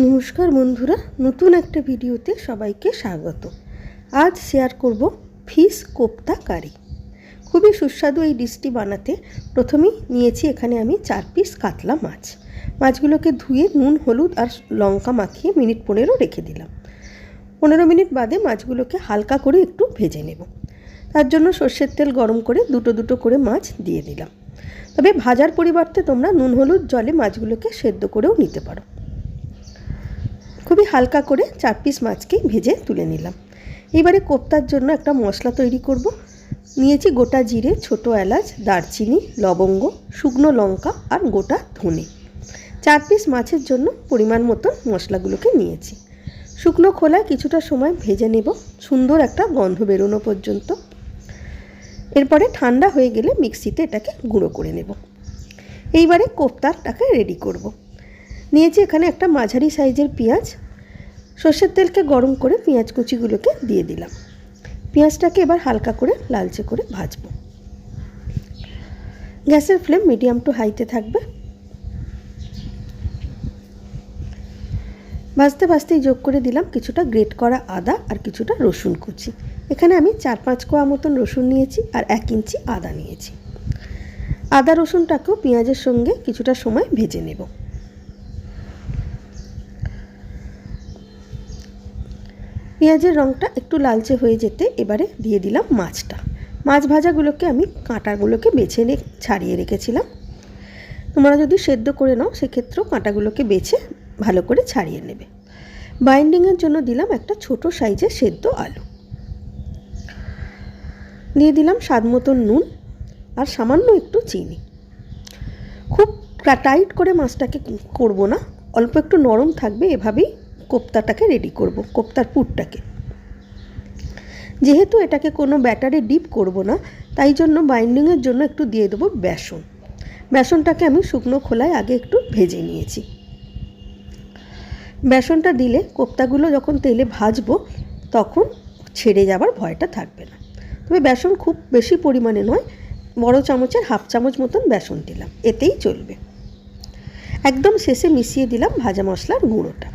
নমস্কার বন্ধুরা, নতুন একটা ভিডিওতে সবাইকে স্বাগত। আজ শেয়ার করব ফিশ কোপ্তা কারি খুবই সুস্বাদু এই ডিশটি বানাতে প্রথমেই নিয়েছি এখানে আমি চার পিস কাতলা মাছ। মাছগুলোকে ধুয়ে নুন, হলুদ আর লঙ্কা মাখিয়ে মিনিট পনেরো রেখে দিলাম। পনেরো মিনিট বাদে মাছগুলোকে হালকা করে একটু ভেজে নেব। তার জন্য সর্ষের তেল গরম করে দুটো দুটো করে মাছ দিয়ে দিলাম। তবে ভাজার পরিবর্তে তোমরা নুন, হলুদ জলে মাছগুলোকে সেদ্ধ করেও নিতে পারো। খুবই হালকা করে চার পিস মাছকে ভেজে তুলে নিলাম। এবারে কোপ্তার জন্য একটা মশলা তৈরি করব। নিয়েছি গোটা জিরে, ছোট এলাচ, দারচিনি, লবঙ্গ, শুকনো লঙ্কা আর গোটা ধনে। চার পিস মাছের জন্য পরিমাণ মতো মশলাগুলোকে নিয়েছি। শুকনো খোলায় কিছুটা সময় ভেজে নেব। সুন্দর একটা গন্ধ বেরোনো পর্যন্ত। এরপরে ঠান্ডা হয়ে গেলে মিক্সিতে এটাকে গুঁড়ো করে নেব। এইবারে কোপ্তারটাকে রেডি করব। নিয়েছি এখানে একটা মাঝারি সাইজের পেঁয়াজ। সর্ষের তেলকে গরম করে পেঁয়াজ কুচিগুলোকে দিয়ে দিলাম। পেঁয়াজটাকে এবার হালকা করে লালচে করে ভাজবো। গ্যাসের ফ্লেম মিডিয়াম টু হাইতে থাকবে। ভাজতে ভাজতেই যোগ করে দিলাম কিছুটা গ্রেট করা আদা আর কিছুটা রসুন কুচি। এখানে আমি চার পাঁচ কোয়া মতন রসুন নিয়েছি আর এক ইঞ্চি আদা নিয়েছি। আদা রসুনটাকেও পেঁয়াজের সঙ্গে কিছুটা সময় ভেজে নেব। পেঁয়াজের রঙটা একটু লালচে হয়ে যেতে এবারে দিয়ে দিলাম মাছটা। মাছ ভাজাগুলোকে আমি কাঁটাগুলোকে বেছে ছাড়িয়ে রেখেছিলাম। তোমরা যদি সেদ্ধ করে নাও, সেক্ষেত্রেও কাঁটাগুলোকে বেছে ভালো করে ছাড়িয়ে নেবে। বাইন্ডিংয়ের জন্য দিলাম একটা ছোট সাইজের সেদ্ধ আলু। দিয়ে দিলাম স্বাদ মতন নুন আর সামান্য একটু চিনি। খুব টাইট করে মাছটাকে করব না, অল্প একটু নরম থাকবে এভাবেই কোপ্তাটাকে রেডি করব, কোপ্তার পুরটাকে। যেহেতু এটাকে কোনো ব্যাটারে ডিপ করব না, তাই জন্য বাইন্ডিংয়ের জন্য একটু দিয়ে দেবো বেসন। বেসনটাকে আমি শুকনো খোলায় আগে একটু ভেজে নিয়েছি। বেসনটা দিলে কোপ্তাগুলো যখন তেলে ভাজবো, তখন ছেড়ে যাবার ভয়টা থাকবে না। তবে বেসন খুব বেশি পরিমাণে নয়, বড় চামচের হাফ চামচ মতন বেসন দিলাম, এতেই চলবে। একদম শেষে মিশিয়ে দিলাম ভাজা মশলার গুঁড়োটা।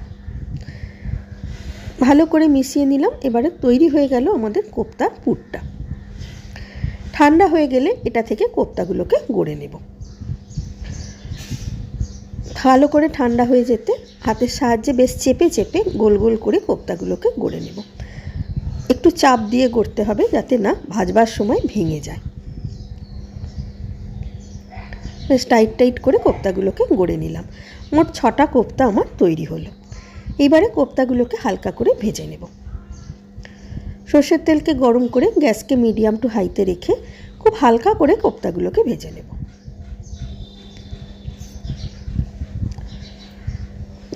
ভালো করে মিশিয়ে নিলাম। এবারে তৈরি হয়ে গেল আমাদের কোপ্তার পুরটা। ঠান্ডা হয়ে গেলে এটা থেকে কোপ্তাগুলোকে গড়ে নেব। ভালো করে ঠান্ডা হয়ে যেতে হাতের সাহায্যে বেশ চেপে চেপে গোল গোল করে কোপ্তাগুলোকে গড়ে নেব। একটু চাপ দিয়ে গড়তে হবে যাতে না ভাজবার সময় ভেঙে যায়। বেশ টাইট টাইট করে কোপ্তাগুলোকে গড়ে নিলাম। মোট ছটা কোপ্তা আমার তৈরি হলো। এবারে কোপ্তাগুলোকে হালকা করে ভেজে নেব। সর্ষের তেলকে গরম করে গ্যাসকে মিডিয়াম টু হাইতে রেখে খুব হালকা করে কোপ্তাগুলোকে ভেজে নেব।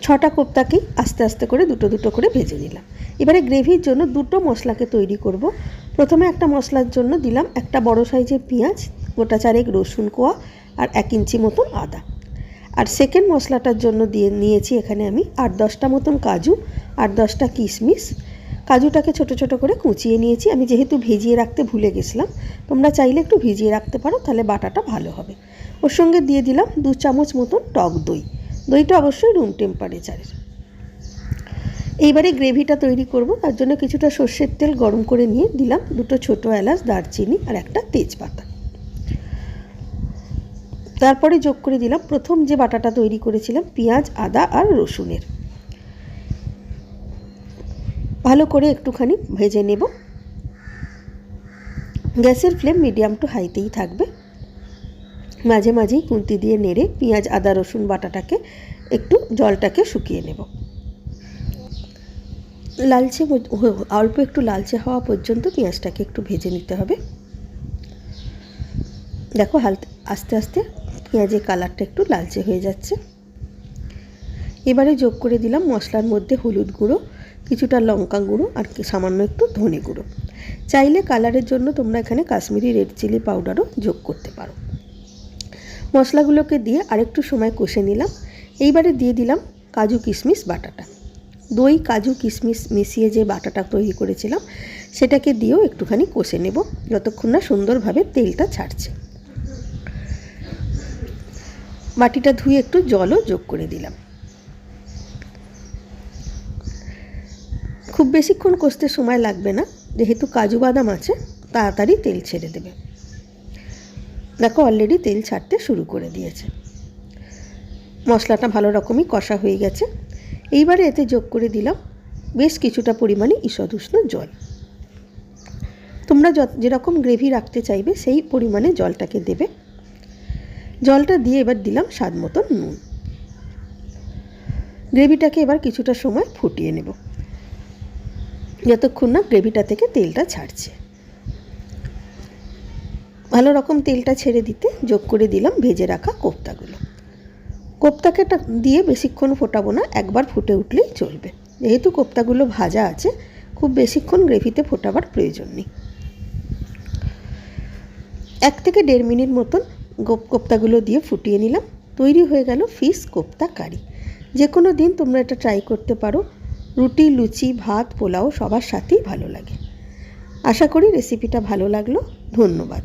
ছটা কোপ্তাকেই আস্তে আস্তে করে দুটো দুটো করে ভেজে নিলাম। এবারে গ্রেভির জন্য দুটো মশলাকে তৈরি করব। প্রথমে একটা মশলার জন্য দিলাম একটা বড় সাইজের পেঁয়াজ, গোটা চারেক রসুন কোয়া আর এক ইঞ্চি মতন আদা। আর সেকেন্ড মশলাটার জন্য দিয়ে নিয়েছি এখানে আমি আট দশটা মতন কাজু, আট দশটা কিশমিশ। কাজুটাকে ছোট ছোট করে কুচিয়ে নিয়েছি। আমি যেহেতু ভিজিয়ে রাখতে ভুলে গেছিলাম, তোমরা চাইলে একটু ভিজিয়ে রাখতে পারো, তাহলে বাটাটা ভালো হবে। ওর সঙ্গে দিয়ে দিলাম দু চামচ মতন টক দই। দইটা অবশ্যই রুম টেম্পারেচারের এইবারে গ্রেভিটা তৈরি করব, তার জন্য কিছুটা সর্ষের তেল গরম করে নিয়ে দিলাম দুটো ছোটো এলাচ, দারচিনি আর একটা তেজপাতা। তারপরে যোগ করে দিলাম প্রথম যে বাটাটা তৈরি করেছিলাম, পেঁয়াজ, আদা আর রসুনের। ভালো করে একটুখানি ভেজে নেব। গ্যাসের ফ্লেম মিডিয়াম টু হাইতেই থাকবে। মাঝে মাঝেই কুন্তি দিয়ে নেড়ে পেঁয়াজ, আদা, রসুন বাটাটাকে একটু জলটাকে শুকিয়ে নেব। লালচে অল্প একটু লালচে হওয়া পর্যন্ত পেঁয়াজটাকে একটু ভেজে নিতে হবে। দেখো হাল আস্তে আস্তে পেঁয়াজের কালারটা একটু লালচে হয়ে যাচ্ছে। এবারে যোগ করে দিলাম মশলার মধ্যে হলুদ গুঁড়ো, কিছুটা লঙ্কা গুঁড়ো আর সামান্য একটু ধনে গুঁড়ো। চাইলে কালারের জন্য তোমরা এখানে কাশ্মীরি রেড চিলি পাউডারও যোগ করতে পারো। মশলাগুলোকে দিয়ে আরেকটু সময় কষে নিলাম। এইবারে দিয়ে দিলাম কাজু কিশমিশ বাটাটা। দই কাজু কিশমিশ মিশিয়ে যে বাটাটা তৈরি করেছিলাম, সেটাকে দিয়েও একটুখানি কষে নেব, যতক্ষণ না সুন্দরভাবে তেলটা ছাড়ছে। বাটিটা ধুয়ে একটু জলও যোগ করে দিলাম। খুব বেশিক্ষণ কষতে সময় লাগবে না, যেহেতু কাজু বাদাম আছে, তাড়াতাড়ি তেল ছেড়ে দেবে। দেখো অলরেডি তেল ছাড়তে শুরু করে দিয়েছে। মশলাটা ভালো রকমই কষা হয়ে গেছে। এইবারে এতে যোগ করে দিলাম বেশ কিছুটা পরিমাণে ঈষদ উষ্ণ জল। তোমরা যেরকম গ্রেভি রাখতে চাইবে, সেই পরিমাণে জলটাকে দেবে। জলটা দিয়ে এবার দিলাম স্বাদ মতন নুন। গ্রেভিটাকে এবার কিছুটা সময় ফুটিয়ে নেব। যতক্ষণ না গ্রেভিটা থেকে তেলটা ছাড়ছে। ভালো রকম তেলটা ছেড়ে দিতে যোগ করে দিলাম ভেজে রাখা কোপ্তাগুলো কোপ্তাকে দিয়ে বেশিক্ষণ ফোটাবো না, একবার ফুটে উঠলেই চলবে। যেহেতু কোপ্তাগুলো ভাজা আছে, খুব বেশিক্ষণ গ্রেভিতে ফোটাবার প্রয়োজন নেই। এক থেকে দেড় মিনিট মতন কোপ্তাগুলো দিয়ে ফুটিয়ে নিলাম। তৈরি হয়ে গেল ফিশ কোপ্তা কারি। যে কোনো দিন তোমরা এটা ট্রাই করতে পারো। রুটি, লুচি, ভাত, পোলাও সবার সাথেই ভালো লাগে। আশা করি রেসিপিটা ভালো লাগল। ধন্যবাদ।